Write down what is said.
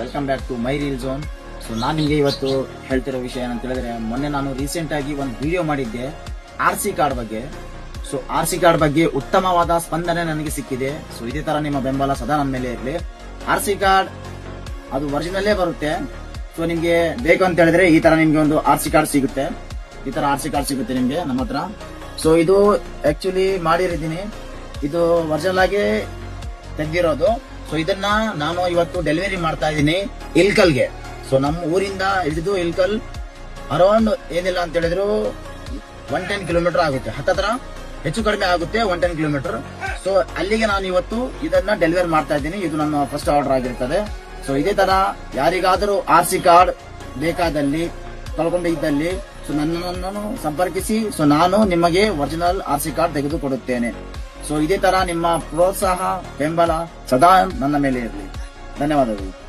Welcome back to my reel zone so ನಾನು ನಿಮಗೆ ಇವತ್ತು ಹೇಳ್ತಿರೋ ವಿಷಯ ಏನಂತ ಹೇಳಿದ್ರೆ, ಮೊನ್ನೆ ನಾನು ರೀಸೆಂಟ್ ಆಗಿ ಒಂದು ವಿಡಿಯೋ ಮಾಡಿದ್ದೆ ಆರ್ ಸಿ ಕಾರ್ಡ್ ಬಗ್ಗೆ. ಸೊ ಆರ್ ಸಿ ಕಾರ್ಡ್ ಬಗ್ಗೆ ಉತ್ತಮವಾದ ಸ್ಪಂದನೆ ನನಗೆ ಸಿಕ್ಕಿದೆ. ಸೊ ಇದೇ ತರ ನಿಮ್ಮ ಬೆಂಬಲ ಸದಾ ನನ್ನ ಮೇಲೆ ಇರಲಿ. ಆರ್ ಸಿ ಕಾರ್ಡ್ ಅದು ಒರಿಜಿನಲ್ಲೇ ಬರುತ್ತೆ. ಸೊ ನಿಮ್ಗೆ ಬೇಕು ಅಂತ ಹೇಳಿದ್ರೆ ಈ ತರ ನಿಮ್ಗೆ ಒಂದು ಆರ್ ಸಿ ಕಾರ್ಡ್ ಸಿಗುತ್ತೆ. ಈ ತರ ಆರ್ ಸಿ ಕಾರ್ಡ್ ಸಿಗುತ್ತೆ ನಿಮ್ಗೆ, ನಮ್ಮ ಹತ್ರ. ಸೊ ಇದು ಆಕ್ಚುಲಿ ಮಾಡಿರಿದ್ದೀನಿ ಇದು ಒರಿಜಿನಲ್ ಆಗಿ ತೆಗ್ದಿರೋದು. ಸೊ ಇದನ್ನ ನಾನು ಇವತ್ತು ಡೆಲಿವರಿ ಮಾಡ್ತಾ ಇದ್ದೀನಿ ಇಲ್ಕಲ್ಗೆ. ಸೊ ನಮ್ಮ ಊರಿಂದ ಹಿಡಿದು ಇಲ್ಕಲ್ ಅರೌಂಡ್ ಏನಿಲ್ಲ ಅಂತ ಹೇಳಿದ್ರು ಒನ್ ಟೆನ್ ಕಿಲೋಮೀಟರ್ ಆಗುತ್ತೆ. ಹತ್ತತ್ರ ಹೆಚ್ಚು ಕಡಿಮೆ ಆಗುತ್ತೆ ಒನ್ ಟೆನ್ ಕಿಲೋಮೀಟರ್ ಸೊ ಅಲ್ಲಿಗೆ ನಾನು ಇವತ್ತು ಇದನ್ನ ಡೆಲಿವರಿ ಮಾಡ್ತಾ ಇದ್ದೀನಿ. ಇದು ನನ್ನ ಫಸ್ಟ್ ಆರ್ಡರ್ ಆಗಿರ್ತದೆ. ಸೊ ಇದೇ ತರ ಯಾರಿಗಾದರೂ ಆರ್ ಸಿ ಕಾರ್ಡ್ ಬೇಕಾದಲ್ಲಿ ಕಳ್ಕೊಂಡಿದ್ದಲ್ಲಿ ಸೊ ನನ್ನನ್ನು ಸಂಪರ್ಕಿಸಿ. ಸೊ ನಾನು ನಿಮಗೆ ಒರಿಜಿನಲ್ ಆರ್ ಸಿ ಕಾರ್ಡ್ ತೆಗೆದು ಕೊಡುತ್ತೇನೆ ಸೊ ಇದೇ ತರ ನಿಮ್ಮ ಪ್ರೋತ್ಸಾಹ ಬೆಂಬಲ ಸದಾ ನನ್ನ ಮೇಲೆ ಇರಲಿ. ಧನ್ಯವಾದಗಳು.